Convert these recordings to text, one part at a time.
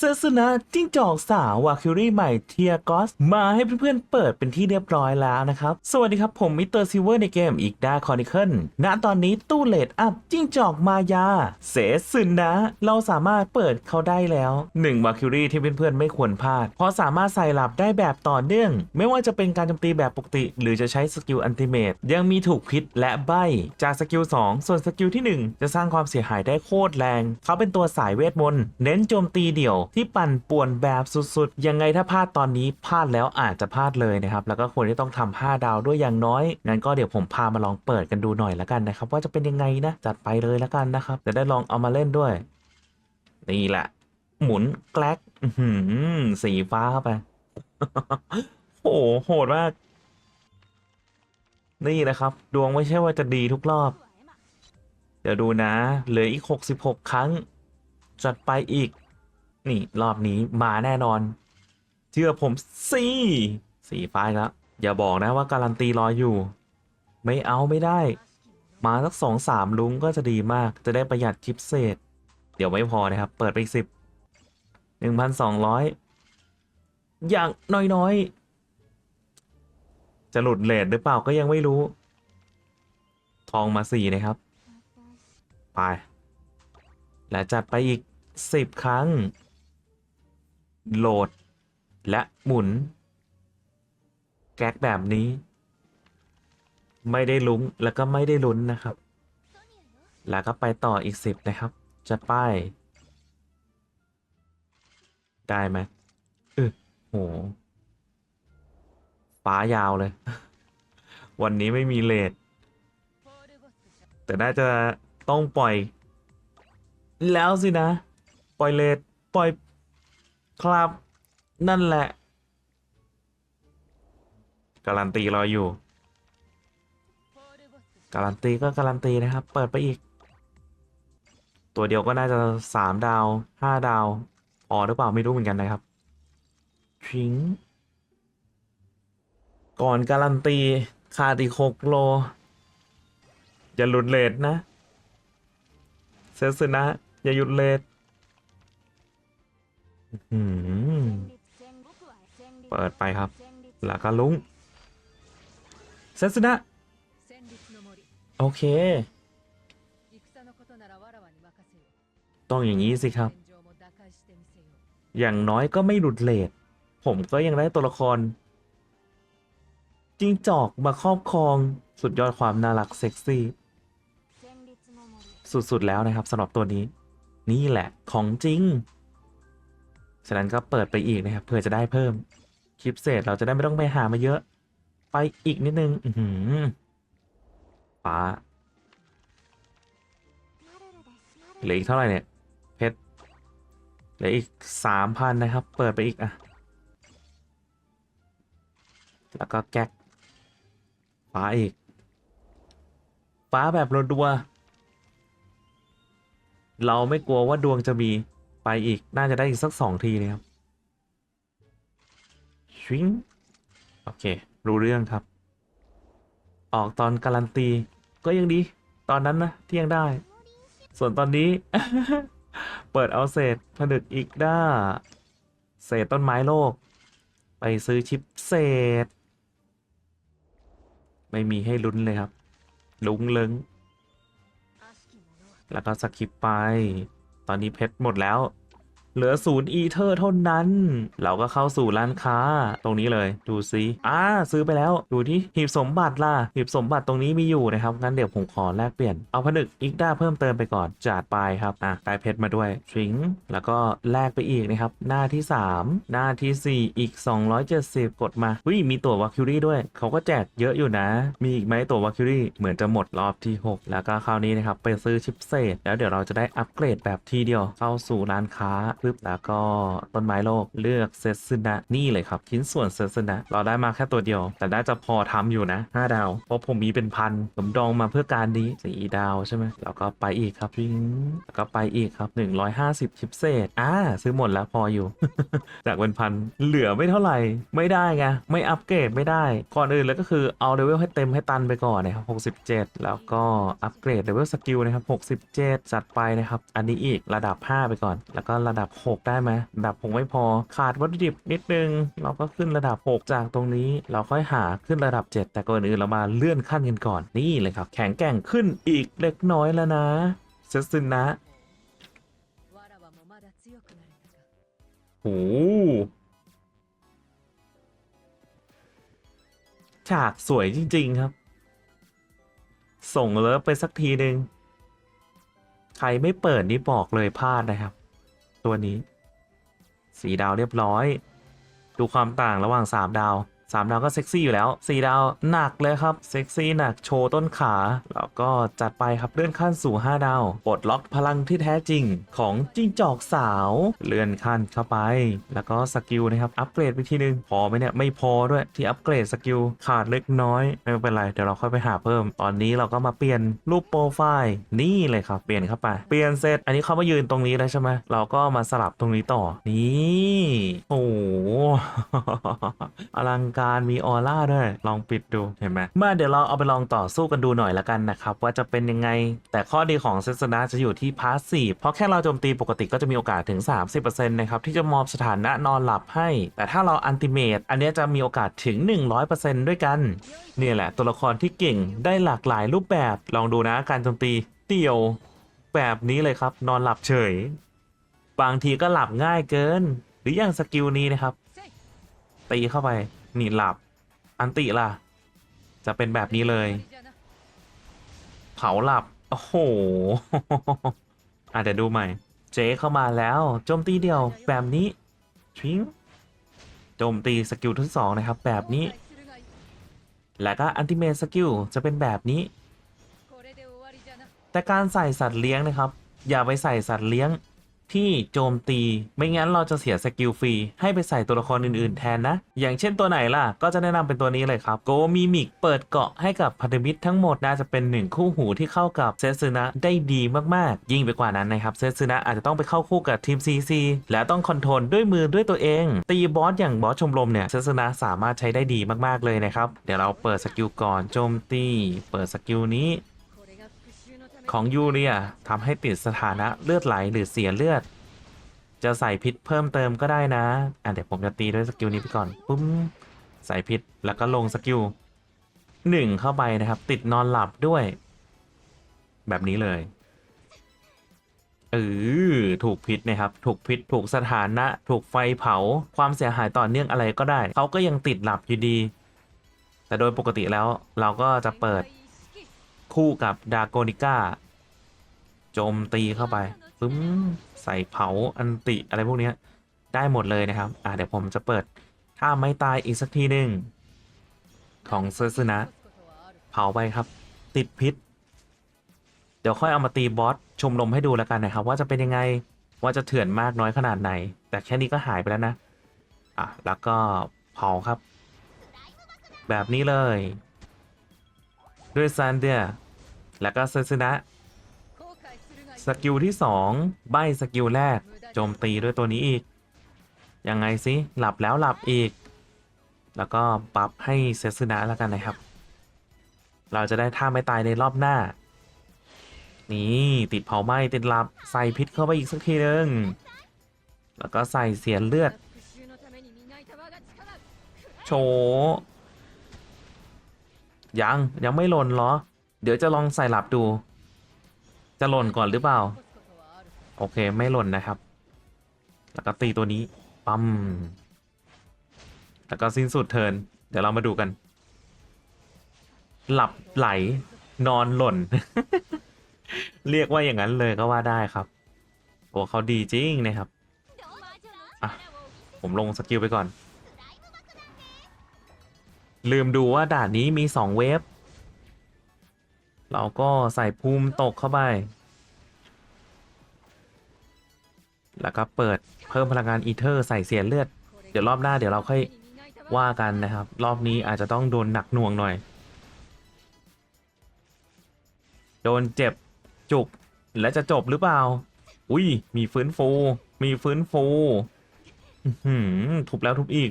เซสนะจิ้งจอกสาววาคิรี่ใหม่เทียกอสมาให้เพื่อนๆเปิดเป็นที่เรียบร้อยแล้วนะครับ สวัสดีครับผมมิสเตอร์ซิเวอร์ในเกมอีกดาคอนิเคิลณตอนนี้ตู้เลดอัพจิ้งจอกมายา เซสึนะ เราสามารถเปิดเขาได้แล้ว1วาคิรี่ที่เพื่อนๆไม่ควรพลาด เพราะสามารถใส่หลับได้แบบต่อเนื่อง ไม่ว่าจะเป็นการโจมตีแบบปกติ หรือจะใช้สกิลอันติเมตยังมีถูกพิษและใบจากสกิล2ส่วนสกิลที่ 1 จะสร้างความเสียหายได้โคตรแรง เขาเป็นตัวสายเวทมนต์เน้นโจมตีเดี่ยวที่ปั่นป่วนแบบสุดๆ ยังไงถ้าพลาดตอนนี้พลาดแล้วอาจจะพลาดเลยนะครับ แล้วก็ควรที่ต้องทำ5ดาวด้วยอย่างน้อย งั้นก็เดี๋ยวผมพามาลองเปิดกันดูหน่อยละกันนะครับ ว่าจะเป็นยังไงนะ จัดไปเลยละกันนะครับ จะได้ลองเอามาเล่นด้วย นี่แหละ หมุนแกลกสีฟ้าเข้าไป โอ้โหโหดมาก นี่นะครับ ดวงไม่ใช่ว่าจะดีทุกรอบ เดี๋ยวดูนะ เหลืออีก 66 ครั้ง จัดไปอีก นี่รอบนี้มาแน่นอน เชื่อผมสิสีฟ้าแล้วอย่าบอกนะว่าการันตีรออยู่ ไม่เอาไม่ได้ มาสักสองสามลุงก็จะดีมากจะได้ประหยัดชิปเศษ เดี๋ยวไม่พอนะครับ เปิดไปสิบหนึ่งพันสองร้อยอย่างน้อยๆ จะหลุดเลทหรือเปล่าก็ยังไม่รู้ ทองมาสี่นะครับ ไป และจัดไปอีก10ครั้ง โหลด และหมุน แก๊กแบบนี้ ไม่ได้ลุ้งแล้วก็ไม่ได้ลุ้นนะครับ แล้วก็ไปต่ออีก10นะครับ จะไปได้ไหมเออโหฟ้ายาวเลย วันนี้ไม่มีเลทแต่น่าจะต้องปล่อย แล้วสินะ ปล่อยเลทปล่อย ครับ นั่นแหละ การันตีรออยู่ การันตีก็การันตีนะครับ เปิดไปอีก ตัวเดียวก็น่าจะสามดาวห้าดาวพอหรือเปล่าไม่รู้เหมือนกันนะครับชิงก่อนการันตีขาดอีกหกโล อย่าหลุดเลทนะ เซสนะ อย่าหยุดเลท เปิดไปครับ แล้วก็ลุงเซสนะ โอเค ต้องอย่างนี้สิครับ อย่างน้อยก็ไม่หลุดเลทผมก็ยังได้ตัวละครจิ้งจอกมาครอบครองสุดยอดความน่ารักเซ็กซี่ สุด ๆ แล้วนะครับสำหรับตัวนี้ นี่แหละของจริง ฉะนั้นก็เปิดไปอีกนะครับเพื่อจะได้เพิ่มคลิปเศษเราจะได้ไม่ต้องไปหามาเยอะ ไปอีกนิดนึงอืฟ้าเหลืออีกเท่าไหร่เนี่ย เพชรเหลืออีกสามพันนะครับ เปิดไปอีกอะ แล้วก็แก๊กฟ้าอีก ฟ้าแบบรัวๆเราไม่กลัวว่าดวงจะมี ไปอีกน่าจะได้อีกสักสองทีนะครับชิงโอเค รู้เรื่องครับ ออกตอนการันตี ก็ยังดี ตอนนั้นนะที่ยังได้ ส่วนตอนนี้ เปิดเอาเศษผนึกอีกด้า เศษต้นไม้โลก ไปซื้อชิปเศษ ไม่มีให้ลุ้นเลยครับ ลุงเลิงแล้วก็สคิปไป ตอนนี้เพชรหมดแล้ว เหลือศูนย์อีเทอร์เท่านั้น เราก็เข้าสู่ร้านค้าตรงนี้เลยดูซิอ่าซื้อไปแล้วดูที่หีบสมบัติล่ะหีบสมบัติตรงนี้มีอยู่นะครับงั้นเดี๋ยวผมขอแลกเปลี่ยนเอาผนึกอีกด้าเพิ่มเติมไปก่อนจัดไปครับอะได้เพชรมาด้วยชิงแล้วก็แลกไปอีกนะครับหน้าที่ 3 หน้าทีสี่4 อีก 270 กดมาเฮ้ยมีตั๋ววาคิวรี่ด้วย เขาก็แจกเยอะอยู่นะ มีอีกไหมตั๋ววาคิวรี่เหมือนจะหมดรอบที่ 6 แล้วก็คราวนี้นะครับไปซื้อชิปเศษ แล้วเดี๋ยวเราจะได้อัปเกรดแบบทีเดียวเข้าสู่ร้านค้าปึ๊บแล้วก็ต้นไม้โลกเลือกเซซึนะนี่เลยครับ ชิ้นส่วนเซซึนะเราได้มาแค่ตัวเดียว แต่น่าจะพอทำอยู่นะ 5 ดาว เพราะผมมีเป็นพันผมดองมาเพื่อการนี้สีดาวใช่ไหมแล้วก็ไปอีกครับวิ่งแล้วก็ไปอีกครับ 150 ชิปเศษอ่าซื้อหมดแล้วพออยู่ จากเป็นพันเหลือไม่เท่าไหร่ ไม่ได้ไงไม่อัปเกรดไม่ได้ ก่อนอื่นเลยก็คือเอาเลเวลให้เต็มให้ตันไปก่อนนะครับ 67 แล้วก็อัปเกรดเลเวลสกิลนะครับ 67 จัดไปนะครับ อันนี้อีกระดับ 5 ไปก่อน แล้วก็ระดับหกได้ไหมอันดับ 6 ไม่พอ ขาดวัตถุดิบนิดนึง เราก็ขึ้นระดับ 6 จากตรงนี้ เราค่อยหาขึ้นระดับ 7 แต่ก่อนอื่นเรามาเลื่อนขั้นกันก่อนนี่เลยครับ แข็งแกร่งขึ้นอีกเล็กน้อยแล้วนะเซซึนะโหฉากสวยจริง ๆ ครับ ส่งเลิฟไปสักทีหนึ่งใครไม่เปิดนี่บอกเลยพลาดนะครับ ตัวนี้ สีดาวเรียบร้อย ดูความต่างระหว่างสามดาว 3ดาวก็เซ็กซี่อยู่แล้ว4ดาวหนักเลยครับเซ็กซี่หนักโชว์ต้นขา แล้วก็จัดไปครับเลื่อนขั้นสู่ 5 ดาวปลดล็อกพลังที่แท้จริงของจิ้งจอกสาวเลื่อนขั้นเข้าไป แล้วก็สกิลนะครับอัปเกรดไปทีนึงพอไหมเนี่ยไม่พอด้วยที่อัปเกรดสกิลขาดเล็กน้อยไม่เป็นไรเดี๋ยวเราค่อยไปหาเพิ่ม ตอนนี้เราก็มาเปลี่ยนรูปโปรไฟล์นี่เลยครับเปลี่ยนเข้าไปเปลี่ยนเสร็จอันนี้เขามายืนตรงนี้แล้วใช่ไหมเราก็มาสลับตรงนี้ต่อนี่โอ้โหอลังการมีออร่าด้วยลองปิดดูเห็นไหมมาเดี๋ยวเราเอาไปลองต่อสู้กันดูหน่อยละกันนะครับว่าจะเป็นยังไง แต่ข้อดีของเซสนาจะอยู่ที่พาสซีฟเพราะแค่เราโจมตีปกติก็จะมีโอกาสถึง 30%นะครับที่จะมอบสถานะนอนหลับให้ แต่ถ้าเราอันติเมตอันนี้จะมีโอกาสถึง 100%ด้วยกันเนี่ยแหละ ตัวละครที่เก่งได้หลากหลายรูปแบบลองดูนะการโจมตีเดี่ยวแบบนี้เลยครับ นอนหลับเฉย บางทีก็หลับง่ายเกิน หรืออย่างสกิลนี้นะครับตีเข้าไป หนีหลับ อันติล่ะ จะเป็นแบบนี้เลย เผาหลับ โอ้โหอาจจะดูใหม่ เจเข้ามาแล้วโจมตีเดียวแบบนี้ชิงโจมตีสกิลทั้งสองนะครับ แบบนี้ แล้วก็อันติเมทสกิลจะเป็นแบบนี้ แต่การใส่สัตว์เลี้ยงนะครับ อย่าไปใส่สัตว์เลี้ยง ที่โจมตี ไม่งั้นเราจะเสียสกิลฟรี ให้ไปใส่ตัวละครอื่นๆแทนนะ อย่างเช่นตัวไหนล่ะ ก็จะแนะนำเป็นตัวนี้เลยครับโกมิมิกเปิดเกาะให้กับพันธมิตรทั้งหมดน่าจะเป็นหนึ่งคู่หูที่เข้ากับเซซูนะได้ดีมากๆ ยิ่งไปกว่านั้นนะครับเซซูนะอาจจะต้องไปเข้าคู่กับทีม CC และต้องคอนโทรลด้วยมือด้วยตัวเอง ตีบอสอย่างบอสชมรมเนี่ยเซซูนะสามารถใช้ได้ดีมากๆเลยนะครับเดี๋ยวเราเปิดสกิลก่อนโจมตี เปิดสกิลนี้ ของยูเรียทำให้ติดสถานะเลือดไหลหรือเสียเลือด จะใส่พิษเพิ่มเติมก็ได้นะ อะเดี๋ยวผมจะตีด้วยสกิลนี้ไปก่อนปุ้มใส่พิษแล้วก็ลงสกิลหนึ่งเข้าไปนะครับ ติดนอนหลับด้วย แบบนี้เลยเออถูกพิษนะครับ ถูกพิษถูกสถานะ ถูกไฟเผา ความเสียหายต่อเนื่องอะไรก็ได้ เขาก็ยังติดหลับอยู่ดี แต่โดยปกติแล้วเราก็จะเปิด คู่กับดาโกนิก้าโจมตีเข้าไปปึ้มใส่เผาอันติอะไรพวกนี้ได้หมดเลยนะครับ อะเดี๋ยวผมจะเปิดถ้าไม่ตายอีกสักทีหนึ่งของเซอร์ซึนะ เผาไปครับ ติดพิษ เดี๋ยวค่อยเอามาตีบอสชมรมให้ดูแล้วกันนะครับ ว่าจะเป็นยังไงว่าจะเถื่อนมากน้อยขนาดไหน แต่แค่นี้ก็หายไปแล้วนะ อะ แล้วก็เผาครับ แบบนี้เลย ด้วยซันเดีย แล้วก็เซซึนะสกิลที่ 2 ใบสกิลแรก โจมตีด้วยตัวนี้อีก ยังไงสิหลับแล้วหลับอีก แล้วก็ปรับให้เซซึนะแล้วกันนะครับ เราจะได้ท่าไม่ตายในรอบหน้า นี่ติดเผาไหม้ติดหลับใส่พิษเข้าไปอีกสักทีหนึ่งแล้วก็ใส่เสียเลือด โชยังยังไม่หล่นเหรอ เดี๋ยวจะลองใส่หลับดู จะหล่นก่อนหรือเปล่า โอเคไม่หล่นนะครับ แล้วก็ตีตัวนี้ ปั๊ม แล้วก็สิ้นสุดเทิน เดี๋ยวเรามาดูกัน หลับไหล นอนหล่น เรียกว่าอย่างนั้นเลยก็ว่าได้ครับโอ้เขาดีจริงนะครับอะผมลงสกิลไปก่อน ลืมดูว่าด่านนี้มี 2 เวฟ เราก็ใส่ภูมิตกเข้าไป แล้วก็เปิดเพิ่มพลังงานอีเทอร์ใส่เสียเลือด เดี๋ยวรอบหน้าเดี๋ยวเราค่อยว่ากันนะครับ รอบนี้อาจจะต้องโดนหนักหน่วงหน่อย โดนเจ็บจุก และจะจบหรือเปล่า อุ้ย มีฟื้นฟู มีฟื้นฟูหือทุบแล้วทุบอีก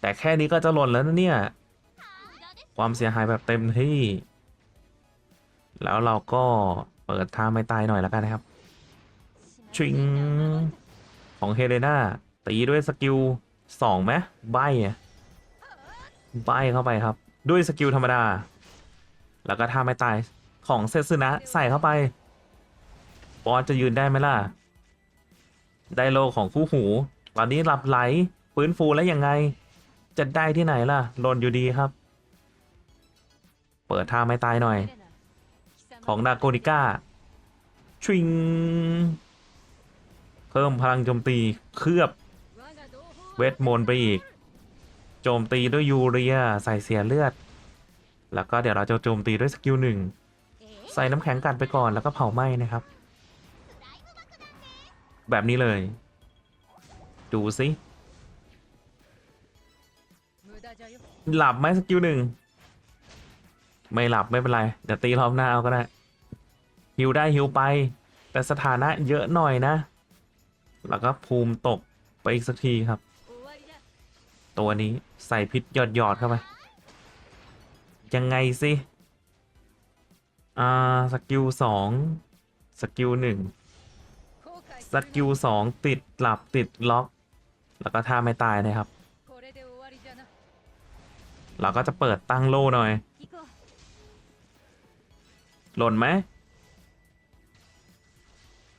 แต่แค่นี้ก็จะหล่นแล้วนะเนี่ย ความเสียหายแบบเต็มที่ แล้วเราก็เปิดท่าไม่ตายหน่อยแล้วกันนะครับ ชิง ของเฮเลนาตีด้วยสกิลสองไหมใบใบเข้าไปครับ ด้วยสกิลธรรมดา แล้วก็ท่าไม่ตายของเซซึนะใส่เข้าไปบอสจะยืนได้ไหมล่ะ ไดโลของคู่หูตอนนี้หลับไหลฟื้นฟูแล้วยังไง จะได้ที่ไหนล่ะหล่นอยู่ดีครับ เปิดท่าไม่ตายหน่อย ของดาโกนิก้าชิง เพิ่มพลังโจมตีเคลือบเวทมนต์ไปอีก โจมตีด้วยยูเรียใส่เสียเลือด แล้วก็เดี๋ยวเราจะโจมตีด้วยสกิลหนึ่งใส่น้ำแข็งกันไปก่อนแล้วก็เผาไหม้นะครับ แบบนี้เลย ดูสิหลับไหมสกิลหนึ่งไม่หลับไม่เป็นไร เดี๋ยวตีรอบหน้าเอาก็ได้ ฮิวได้ฮิวไป แต่สถานะเยอะหน่อยนะ แล้วก็ภูมิตกไปอีกสักทีครับ ตัวนี้ใส่พิษหยอดหยอดเข้าไป ยังไงสิ อ่า สกิลสองสกิลหนึ่งสกิลสองติดหลับติดล็อก แล้วก็ท่าไม่ตายนะครับ เราก็จะเปิดตั้งโล่หน่อย หล่นไหม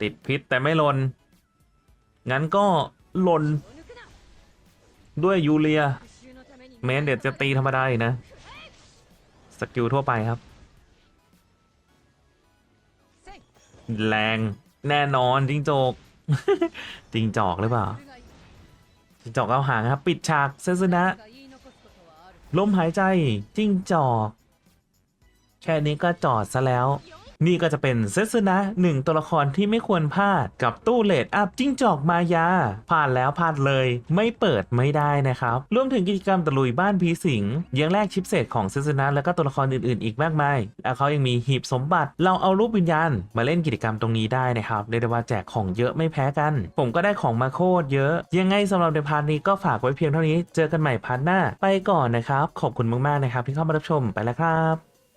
ติดพิษแต่ไม่ลน งั้นก็ลน ด้วยยูเรีย เมนเด็ดจะตีธรรมดาอีกนะ สกิลทั่วไปครับ แรงแน่นอนจิงโจกจิงจอกหรือเปล่าจิงจอกเอาหางครับ ปิดฉากเซซึนะลมหายใจจิ้งจอก แค่นี้ก็จอดซะแล้ว นี่ก็จะเป็นเซซึนะหนึ่งตัวละครที่ไม่ควรพลาดกับตู้เลดอัพจิ้งจอกมายา ผ่านแล้วผ่านเลย ไม่เปิดไม่ได้นะครับรวมถึงกิจกรรมตะลุยบ้านผีสิงยังแลกชิปเศษของเซซึนะแล้วก็ตัวละครอื่นๆ อีกมากมายแล้วเขายังมีหีบสมบัติ เราเอารูปวิญญาณมาเล่นกิจกรรมตรงนี้ได้นะครับเรียกได้ว่าแจกของเยอะไม่แพ้กัน ผมก็ได้ของมาโคตรเยอะ ยังไงสำหรับในพาร์ทนี้ก็ฝากไว้เพียงเท่านี้ เจอกันใหม่พาร์ทหน้า ไปก่อนนะครับ ขอบคุณมากๆนะครับที่เข้ามารับชมไปแล้วครับ